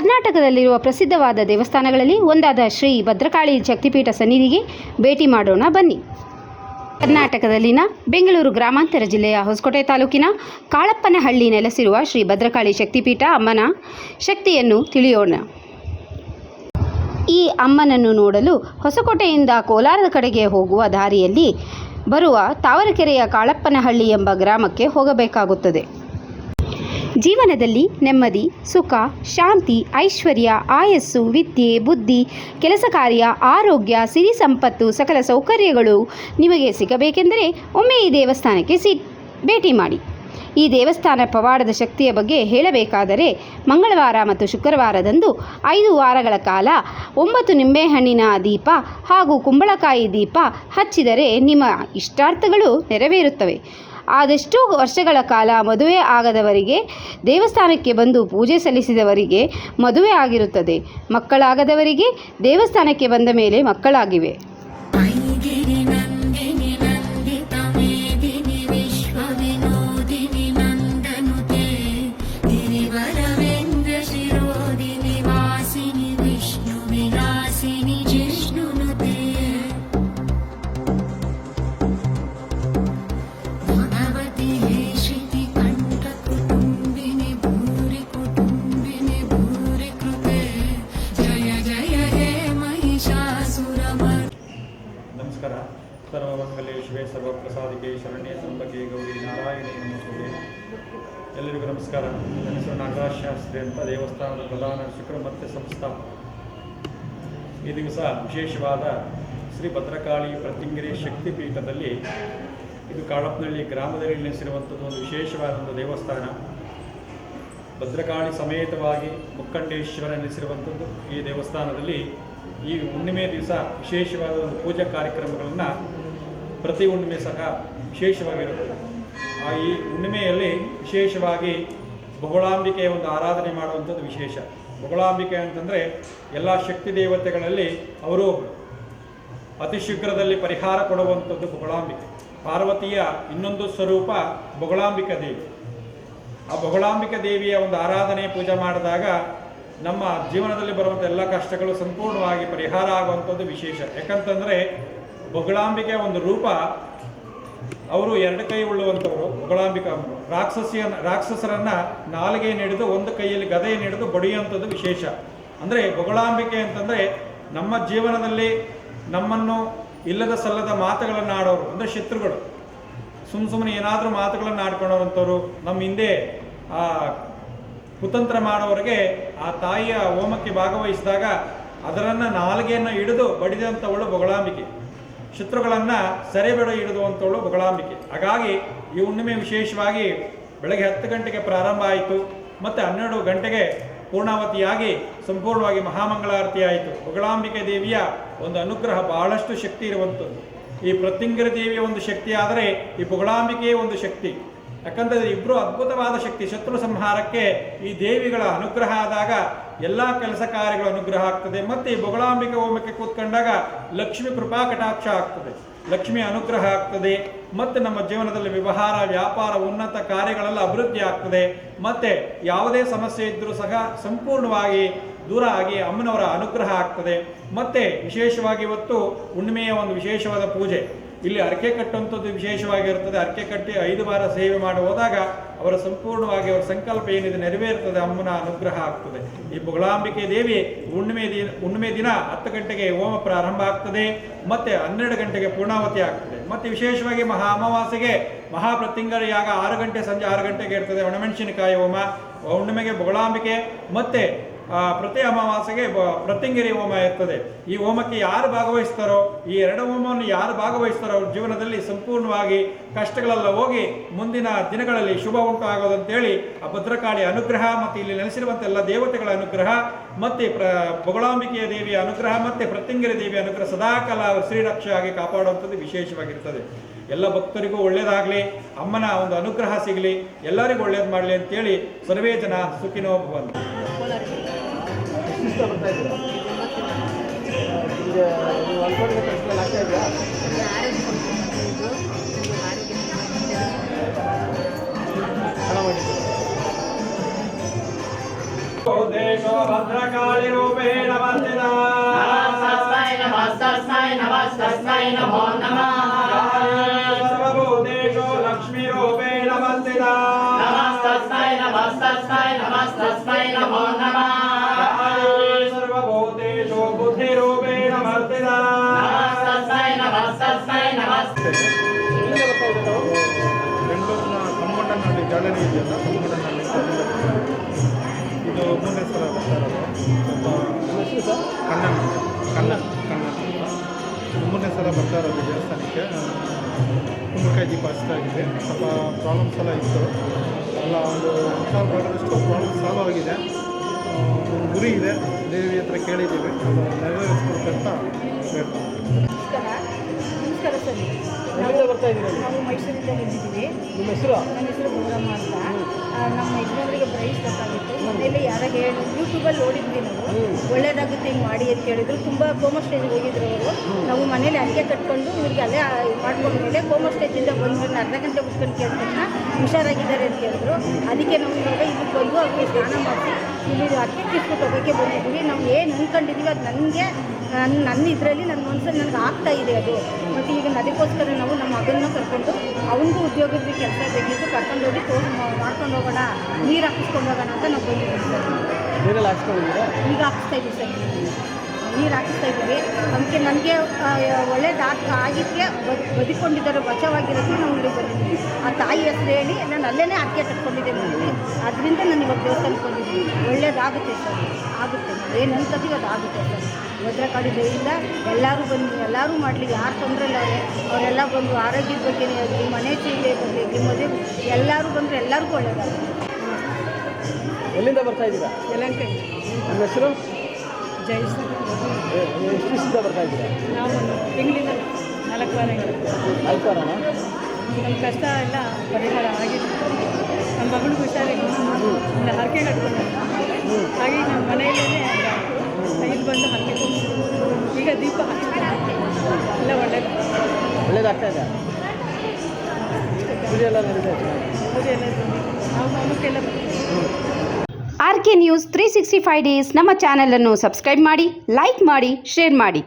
ಕರ್ನಾಟಕದಲ್ಲಿರುವ ಪ್ರಸಿದ್ಧವಾದ ದೇವಸ್ಥಾನಗಳಲ್ಲಿ ಒಂದಾದ ಶ್ರೀ ಭದ್ರಕಾಳಿ ಶಕ್ತಿಪೀಠ ಸನ್ನಿಧಿಗೆ ಭೇಟಿ ಮಾಡೋಣ ಬನ್ನಿ. ಕರ್ನಾಟಕದಲ್ಲಿನ ಬೆಂಗಳೂರು ಗ್ರಾಮಾಂತರ ಜಿಲ್ಲೆಯ ಹೊಸಕೋಟೆ ತಾಲೂಕಿನ ಕಾಳಪ್ಪನಹಳ್ಳಿ ನೆಲೆಸಿರುವ ಶ್ರೀ ಭದ್ರಕಾಳಿ ಶಕ್ತಿಪೀಠ ಅಮ್ಮನ ಶಕ್ತಿಯನ್ನು ತಿಳಿಯೋಣ. ಈ ಅಮ್ಮನನ್ನು ನೋಡಲು ಹೊಸಕೋಟೆಯಿಂದ ಕೋಲಾರದ ಕಡೆಗೆ ಹೋಗುವ ದಾರಿಯಲ್ಲಿ ಬರುವ ತಾವರಕೆರೆಯ ಕಾಳಪ್ಪನಹಳ್ಳಿ ಎಂಬ ಗ್ರಾಮಕ್ಕೆ ಹೋಗಬೇಕಾಗುತ್ತದೆ. ಜೀವನದಲ್ಲಿ ನೆಮ್ಮದಿ, ಸುಖ, ಶಾಂತಿ, ಐಶ್ವರ್ಯ, ಆಯಸ್ಸು, ವಿದ್ಯೆ, ಬುದ್ಧಿ, ಕೆಲಸ ಕಾರ್ಯ, ಆರೋಗ್ಯ, ಸಿರಿ ಸಂಪತ್ತು, ಸಕಲ ಸೌಕರ್ಯಗಳು ನಿಮಗೆ ಸಿಗಬೇಕೆಂದರೆ ಒಮ್ಮೆ ಈ ದೇವಸ್ಥಾನಕ್ಕೆ ಸಿ, ಭೇಟಿ ಮಾಡಿ. ಈ ದೇವಸ್ಥಾನ ಪವಾಡದ ಶಕ್ತಿಯ ಬಗ್ಗೆ ಹೇಳಬೇಕಾದರೆ ಮಂಗಳವಾರ ಮತ್ತು ಶುಕ್ರವಾರದಂದು ಐದು ವಾರಗಳ ಕಾಲ ಒಂಬತ್ತು ನಿಂಬೆಹಣ್ಣಿನ ದೀಪ ಹಾಗೂ ಕುಂಬಳಕಾಯಿ ದೀಪ ಹಚ್ಚಿದರೆ ನಿಮ್ಮ ಇಷ್ಟಾರ್ಥಗಳು ನೆರವೇರುತ್ತವೆ. ಆದಷ್ಟು ವರ್ಷಗಳ ಕಾಲ ಮದುವೆ ಆಗದವರಿಗೆ, ದೇವಸ್ಥಾನಕ್ಕೆ ಬಂದು ಪೂಜೆ ಸಲ್ಲಿಸಿದವರಿಗೆ ಮದುವೆ ಆಗಿರುತ್ತದೆ. ಮಕ್ಕಳಾಗದವರಿಗೆ ದೇವಸ್ಥಾನಕ್ಕೆ ಬಂದ ಮೇಲೆ ಮಕ್ಕಳಾಗಿವೆ. ನಮಸ್ಕಾರ. ನನ್ನ ಹೆಸರು ನಾಗರಾಜ್ ಶಾಸ್ತ್ರಿ ಅಂತ ದೇವಸ್ಥಾನದ ಪ್ರಧಾನ ಶುಕ್ರ ಮತ್ತೆ ಸಂಸ್ಥಾಪಕ ಈ ದಿವಸ ವಿಶೇಷವಾದ ಶ್ರೀ ಭದ್ರಕಾಳಿ ಪ್ರತಿಂಗಿರಿ ಶಕ್ತಿ ಪೀಠದಲ್ಲಿ ಇದು ಕಾಳಪ್ಪನಹಳ್ಳಿ ಗ್ರಾಮದಲ್ಲಿ ನೆಲೆಸಿರುವಂಥದ್ದು ಒಂದು ವಿಶೇಷವಾದ ಒಂದು ದೇವಸ್ಥಾನ. ಭದ್ರಕಾಳಿ ಸಮೇತವಾಗಿ ಮುಕ್ಕಂಡೇಶ್ವರ ನೆಲೆಸಿರುವಂಥದ್ದು ಈ ದೇವಸ್ಥಾನದಲ್ಲಿ ಈ ಹುಣ್ಣಿಮೆ ದಿವಸ ವಿಶೇಷವಾದ ಒಂದು ಪೂಜಾ ಕಾರ್ಯಕ್ರಮಗಳನ್ನು ಪ್ರತಿ ಹುಣ್ಣಿಮೆ ಸಹ ವಿಶೇಷವಾಗಿರುತ್ತದೆ ಆ ಈ ಹುಣ್ಣಿಮೆಯಲ್ಲಿ ವಿಶೇಷವಾಗಿ ಬೊಗಳಾಂಬಿಕೆಯ ಒಂದು ಆರಾಧನೆ ಮಾಡುವಂಥದ್ದು ವಿಶೇಷ. ಬೊಗಳಾಂಬಿಕೆ ಅಂತಂದರೆ ಎಲ್ಲ ಶಕ್ತಿ ದೇವತೆಗಳಲ್ಲಿ ಅವರು ಅತಿ ಶೀಘ್ರದಲ್ಲಿ ಪರಿಹಾರ ಕೊಡುವಂಥದ್ದು ಬೊಗಳಾಂಬಿಕೆ ಪಾರ್ವತಿಯ ಇನ್ನೊಂದು ಸ್ವರೂಪ ಬೊಗಳಾಂಬಿಕಾ ದೇವಿ. ಆ ಬೊಗಳಾಂಬಿಕಾ ದೇವಿಯ ಒಂದು ಆರಾಧನೆ ಪೂಜೆ ಮಾಡಿದಾಗ ನಮ್ಮ ಜೀವನದಲ್ಲಿ ಬರುವಂಥ ಎಲ್ಲ ಕಷ್ಟಗಳು ಸಂಪೂರ್ಣವಾಗಿ ಪರಿಹಾರ ಆಗುವಂಥದ್ದು ವಿಶೇಷ. ಯಾಕಂತಂದರೆ ಬೊಗಳಾಂಬಿಕೆಯ ಒಂದು ರೂಪ ಅವರು ಎರಡು ಕೈ ಉಳ್ಳುವಂಥವರು ಅಮ್ಮರು. ರಾಕ್ಷಸಿಯ, ರಾಕ್ಷಸರನ್ನ ನಾಲಿಗೆ ಹಿಡಿದು ಒಂದು ಕೈಯಲ್ಲಿ ಗದೆಯನ್ನು ಹಿಡಿದು ಬಡಿಯುವಂಥದ್ದು ವಿಶೇಷ ಅಂದರೆ ಬೊಗಳಾಂಬಿಕೆ ಅಂತಂದರೆ ನಮ್ಮ ಜೀವನದಲ್ಲಿ ನಮ್ಮನ್ನು ಇಲ್ಲದ ಸಲ್ಲದ ಮಾತುಗಳನ್ನು ಆಡೋರು, ಅಂದರೆ ಶತ್ರುಗಳು ಸುಮ್ಮ ಸುಮ್ಮನೆ ಏನಾದರೂ ಮಾತುಗಳನ್ನು ಆಡ್ಕೊಳ್ಳೋವಂಥವ್ರು ನಮ್ಮ ಹಿಂದೆ ಆ ಕುತಂತ್ರ ಮಾಡೋರಿಗೆ ಆ ತಾಯಿಯ ಹೋಮಕ್ಕೆ ಭಾಗವಹಿಸಿದಾಗ ಅದರನ್ನು ನಾಲಿಗೆಯನ್ನು ಹಿಡಿದು ಬಡಿದಂಥವಳು ಬೊಗಳಾಂಬಿಕೆ ಶತ್ರುಗಳನ್ನು ಸೆರೆಬಿಡ ಹಿಡಿದುವಂಥವಳು ಬೊಗಳಾಂಬಿಕೆ. ಹಾಗಾಗಿ ಈ ಹುಣ್ಣಿಮೆ ವಿಶೇಷವಾಗಿ ಬೆಳಗ್ಗೆ ಹತ್ತು ಗಂಟೆಗೆ ಪ್ರಾರಂಭ ಆಯಿತು, ಮತ್ತು ಹನ್ನೆರಡು ಗಂಟೆಗೆ ಪೂರ್ಣಾವತಿಯಾಗಿ ಸಂಪೂರ್ಣವಾಗಿ ಮಹಾಮಂಗಳಾರತಿ ಆಯಿತು. ಬೊಗಳಾಂಬಿಕೆ ದೇವಿಯ ಒಂದು ಅನುಗ್ರಹ ಬಹಳಷ್ಟು ಶಕ್ತಿ ಇರುವಂಥದ್ದು. ಈ ಪ್ರತ್ಯಂಗರ ದೇವಿಯ ಒಂದು ಶಕ್ತಿ ಆದರೆ ಈ ಬೊಗಳಾಂಬಿಕೆಯ ಒಂದು ಶಕ್ತಿ. ಯಾಕಂದರೆ ಇಬ್ಬರು ಅದ್ಭುತವಾದ ಶಕ್ತಿ. ಶತ್ರು ಸಂಹಾರಕ್ಕೆ ಈ ದೇವಿಗಳ ಅನುಗ್ರಹ ಆದಾಗ ಎಲ್ಲ ಕೆಲಸ ಕಾರ್ಯಗಳ ಅನುಗ್ರಹ ಆಗ್ತದೆ. ಮತ್ತು ಈ ಬೊಗಳಾಂಬಿಕೆ ಹೋಮಕ್ಕೆ ಕೂತ್ಕೊಂಡಾಗ ಲಕ್ಷ್ಮಿ ಕೃಪಾ ಕಟಾಕ್ಷ ಆಗ್ತದೆ. ಲಕ್ಷ್ಮಿ ಅನುಗ್ರಹ ಆಗ್ತದೆ. ಮತ್ತು ನಮ್ಮ ಜೀವನದಲ್ಲಿ ವ್ಯವಹಾರ, ವ್ಯಾಪಾರ, ಉನ್ನತ ಕಾರ್ಯಗಳೆಲ್ಲ ಅಭಿವೃದ್ಧಿ ಆಗ್ತದೆ. ಮತ್ತೆ ಯಾವುದೇ ಸಮಸ್ಯೆ ಇದ್ದರೂ ಸಹ ಸಂಪೂರ್ಣವಾಗಿ ದೂರ ಆಗಿ ಅಮ್ಮನವರ ಅನುಗ್ರಹ ಆಗ್ತದೆ. ಮತ್ತೆ ವಿಶೇಷವಾಗಿ ಇವತ್ತು ಹುಣ್ಣಿಮೆಯ ಒಂದು ವಿಶೇಷವಾದ ಪೂಜೆ. ಇಲ್ಲಿ ಅರಕೆ ಕಟ್ಟುವಂಥದ್ದು ವಿಶೇಷವಾಗಿರುತ್ತದೆ. ಅರಕೆ ಕಟ್ಟಿ ಐದು ವಾರ ಸೇವೆ ಮಾಡಿ ಹೋದಾಗ ಅವರ ಸಂಪೂರ್ಣವಾಗಿ ಅವರ ಸಂಕಲ್ಪ ಏನಿದೆ ನೆರವೇರ್ತದೆ ಅಮ್ಮನ ಅನುಗ್ರಹ ಆಗ್ತದೆ. ಈ ಬೊಗಳಾಂಬಿಕೆ ದೇವಿ ಹುಣ್ಣಿಮೆ ದಿನ ಹುಣ್ಣಿಮೆ ದಿನ ಹತ್ತು ಗಂಟೆಗೆ ಹೋಮ ಪ್ರಾರಂಭ ಆಗ್ತದೆ, ಮತ್ತೆ ಹನ್ನೆರಡು ಗಂಟೆಗೆ ಪೂರ್ಣಾವತಿ ಆಗ್ತದೆ. ಮತ್ತೆ ವಿಶೇಷವಾಗಿ ಮಹಾ ಅಮಾವಾಸ್ಯೆಗೆ ಮಹಾಪ್ರತಿಂಗರ ಯಾಗ ಆರು ಗಂಟೆ ಸಂಜೆ ಆರು ಗಂಟೆಗೆ ಇರ್ತದೆ. ಒಣಮೆಣಸಿನಕಾಯಿ ಹೋಮ, ಹುಣ್ಣಿಮೆಗೆ ಬೊಗಳಾಂಬಿಕೆ, ಮತ್ತೆ ಪ್ರತಿ ಅಮಾವಾಸ್ಯೆಗೆ ಪ್ರತಿಂಗಿರಿ ಹೋಮ ಇರ್ತದೆ. ಈ ಹೋಮಕ್ಕೆ ಯಾರು ಭಾಗವಹಿಸ್ತಾರೋ, ಈ ಎರಡು ಹೋಮವನ್ನು ಯಾರು ಭಾಗವಹಿಸ್ತಾರೋ ಅವ್ರ ಜೀವನದಲ್ಲಿ ಸಂಪೂರ್ಣವಾಗಿ ಕಷ್ಟಗಳೆಲ್ಲ ಹೋಗಿ ಮುಂದಿನ ದಿನಗಳಲ್ಲಿ ಶುಭ ಉಂಟು ಆಗೋದಂತೇಳಿ ಆ ಭದ್ರಕಾಳಿ ಅನುಗ್ರಹ ಮತ್ತು ಇಲ್ಲಿ ನೆಲೆಸಿರುವಂಥ ಎಲ್ಲ ದೇವತೆಗಳ ಅನುಗ್ರಹ ಮತ್ತು ಪ್ರ, ಬೊಗಳಾಂಬಿಕೆಯ ದೇವಿಯ ಅನುಗ್ರಹ ಮತ್ತು ಪ್ರತಿಂಗಿರಿ ದೇವಿಯ ಅನುಗ್ರಹ ಸದಾಕಾಲ ಶ್ರೀರಕ್ಷ ಆಗಿ ಕಾಪಾಡುವಂಥದ್ದು ವಿಶೇಷವಾಗಿರ್ತದೆ. ಎಲ್ಲ ಭಕ್ತರಿಗೂ ಒಳ್ಳೇದಾಗಲಿ, ಅಮ್ಮನ ಒಂದು ಅನುಗ್ರಹ ಸಿಗಲಿ, ಎಲ್ಲರಿಗೂ ಒಳ್ಳೇದು ಮಾಡಲಿ ಅಂತೇಳಿ ಸರ್ವೇ ಜನ ಸುಖಿನೋ ಭವಂತ. ಭದ್ರಕಾಳಿ ರೂಪೇಣ ನಮಸ್ತಸ್ಮೈ ನಮಸ್ತಸ್ಮೈ ನಮಸ್ತಸ್ಮೈ ನಮೋ ನಮಃ. నమస్తస్మై నమస్తస్మై నమో సర్వభూతేషు బుద్ధిరూపేణ వర్తిదా నమస్తస్మై నమస్తస్మై నమస్తే రెండు కమ్మటన్నది ಗ್ಯಾಲರಿ ಇದೆಯಲ್ಲ ಕಮ್ಮಟನ್ನಲ್ಲಿ ಇದು ಮೂರನೇ ಸಲ ಬರ್ತಾರಲ್ಲ ಕಣ್ಣನ್ ಕಣ್ಣನ್ ಕಣ್ಣನ್ ಮೂರನೇ ಸಲ ಬರ್ತಾರದು ದೇವಸ್ಥಾನಕ್ಕೆ ಕುಂಬಳಕಾಯಿ ದೀಪ ಹಚ್ತಾ ಇದೆ ಸ್ವಲ್ಪ ಪ್ರಾಬ್ಲಮ್ಸ್ ಎಲ್ಲ ಇತ್ತು ಎಲ್ಲ ಒಂದು ಸಾಲವಾಗಿದೆ ಭಾಗದಷ್ಟು ಪ್ರಾಬ್ಲಮ್ ಸಾಲ್ವ್ ಆಗಿದೆ ಒಂದು ಗುರಿ ಇದೆ. ದೇವಿ ಹತ್ರ ಕೇಳಿದ್ದೀವಿ. ಅದು ನೆರವೇರಿಸ್ಕೊಡ್ಬೇಕಂತ ಹೇಳ್ತೀವಿ ನಮಸ್ಕಾರ ಸರ್. ನಾವು ಮೈಸೂರಿಂದ ನಿಂತಿದ್ದೀವಿ ನಿಮ್ಮ ಹೆಸರು? ನನ್ನ ಹೆಸರು ಗೌರಮ್ಮ ಅಂತ. ನಮ್ಮ ಯಜಮಾನರಿಗೆ ಪ್ರೈಸ್ ಬೇಕಾಗಿತ್ತು ಮನೇಲಿ ಯಾರೋ ಹೇಳಿ ಯೂಟ್ಯೂಬಲ್ಲಿ ನೋಡಿದ್ವಿ ನಾವು. ಒಳ್ಳೇದಾಗುತ್ತೆ ಹಿಂಗೆ ಮಾಡಿ ಅಂತ ಹೇಳಿದ್ರು. ತುಂಬ ಕೋಮ ಸ್ಟೇಜಿಗೆ ಹೋಗಿದ್ರು ಅವರು. ನಾವು ಮನೇಲಿ ಅಡಿಗೆ ಕಟ್ಕೊಂಡು ಇವ್ರಿಗೆ ಅಲ್ಲೇ ಮಾಡ್ಕೊಂಡ್ಮೇಲೆ ಮೇಲೆ ಕೋಮ ಸ್ಟೇಜಿಂದ ಬಂದ್ಮೇಲೆ ಅರ್ಧ ಗಂಟೆ ಕುತ್ಕೊಂಡು ಕೇಳಿದ ಹುಷಾರಾಗಿದ್ದಾರೆ ಅಂತ ಹೇಳಿದ್ರು. ಅದಕ್ಕೆ ನಾವು ಇವಾಗ ಇದಕ್ಕೆ ಬಂದು ಅವ್ರಿಗೆ ಸ್ನಾನ ಮಾಡಿ ಇಲ್ಲಿ ಅಕ್ಕಿ ಕಿಸ್ಬಿಟ್ಟು ಹೋಗೋಕ್ಕೆ ಬಂದಿದ್ದೀವಿ. ನಾವು ಏನು ಅಂದ್ಕೊಂಡಿದ್ದೀವಿ ಅದು ನನಗೆ ನನ್ನ ನನ್ನ ಇದರಲ್ಲಿ ನನ್ನ ಮನಸ್ಸಲ್ಲಿ ನನಗೆ ಆಗ್ತಾ ಇದೆ ಅದು. ಮತ್ತು ಈಗ ಅದಕ್ಕೋಸ್ಕರ ನಾವು ನಮ್ಮ ಮಗನ್ನ ಕರ್ಕೊಂಡು ಅವನಿಗೂ ಉದ್ಯೋಗದ ಕೆಲಸ ಬೇಕಿತ್ತು ಕರ್ಕೊಂಡು ಹೋಗಿ ತೋರ್ ಮಾಡ್ಕೊಂಡು ಹೋಗೋಣ ನೀರು ಹಾಕಿಸ್ಕೊಂಡು ಹೋಗೋಣ ಅಂತ ನಾವು ಬಂದಿದ್ದೀವಿ ಸರ್. ನೀರೆಲ್ಲ ಹಾಕ್ಸ್ಕೊಂಡಿದ್ದೀರಾ? ಈಗ ಹಾಕಿಸ್ತಾ ಇದ್ದೀವಿ ಸರ್. ನೀರು ಹಾಕಿಸ್ತಾ ಇದ್ದೀವಿ. ಅದಕ್ಕೆ ನನಗೆ ಒಳ್ಳೇದು ಆಗಿದ್ದಕ್ಕೆ ಬದು ಬದುಕೊಂಡಿದ್ದಾರೆ ಬಚಾವಾಗಿರೋದಕ್ಕೆ ನಾವು ಇಲ್ಲಿ ಬಂದಿದ್ದೀವಿ. ಆ ತಾಯಿ ಹೆಸರು ಹೇಳಿ ನಾನು ಅಲ್ಲೇ ಅಡಿಕೆ ಕಟ್ಕೊಂಡಿದ್ದೆ ಮನೇಲಿ ಅದರಿಂದ ನಾನು ಇವಾಗ ದೇವಸ್ಥಾನಕ್ಕೆ ಬಂದಿದ್ದೀನಿ. ಒಳ್ಳೇದಾಗುತ್ತೆ ಸರ್. ಆಗುತ್ತೆ. ಏನು ಅನ್ಕೋತೀವಿ ಅದು ಆಗುತ್ತೆ ಸರ್. ಭದ್ರಕಾಳಿ ದಯಿಂದ ಎಲ್ಲರೂ ಬಂದು ಎಲ್ಲರೂ ಮಾಡಲಿ. ಯಾರು ತೊಂದರೆ ಇಲ್ಲ ಅವರೇ. ಅವರೆಲ್ಲ ಬಂದು ಆರೋಗ್ಯದ ಬಗ್ಗೆನೇ ಆಗಲಿ ಮನೆ ಚೀಲೆ ಬಗ್ಗೆ ಆಗಲಿ ಮದುವೆ ಎಲ್ಲರೂ ಬಂದರೆ ಎಲ್ಲರಿಗೂ ಒಳ್ಳೆಯದಾಗುತ್ತೆ ಎಲ್ಲಿಂದ ಬರ್ತಾ ಇದ್ದೀರಾ? ಯಲಂಕ ನಿಮ್ಮ ಹೆಸರು? ಜೈ ಸರ್. ಎಷ್ಟು ದಿವಸದಿಂದ ಬರ್ತಾ ಇದ್ದೀರಾ? ನಾವು ತಿಂಗಳಿಂದ ನಾಲ್ಕು ವಾರ ಆಯ್ತಾರಣ ನಮ್ಮ ಕಷ್ಟ ಎಲ್ಲ ಪರಿಹಾರ ಆಗಿದೆ. ನಮ್ಮ ಮಗಳಿಗೂ ಹುಷಾರಿಗೆ ಇಲ್ಲ ಹರಕೆ ಕಟ್ಕೊಂಡು ಹಾಗೆ ನಮ್ಮ ಮನೆಯಲ್ಲೇ ಇಲ್ಲಿ ಬಂದು ಹರಕೆ. ಈಗ ದೀಪ ಹಚ್ಚಿದ್ದಾರೆ ಎಲ್ಲ ಒಳ್ಳೇದು. ಒಳ್ಳೇದಾಗ್ತಾ ಇದೆ? ಪೂಜೆ ಎಲ್ಲ ನಡೀತಾ ಇದೆ? ಪೂಜೆ ಎಲ್ಲ ನಾವು ಮಗುಕ್ಕೆಲ್ಲ ಬರ್ತೀವಿ R K news three sixty five days ನಮ್ಮ ಚಾನಲನ್ನು ಸಬ್ಸ್ಕ್ರೈಬ್ ಮಾಡಿ, ಲೈಕ್ ಮಾಡಿ, ಶೇರ್ ಮಾಡಿ.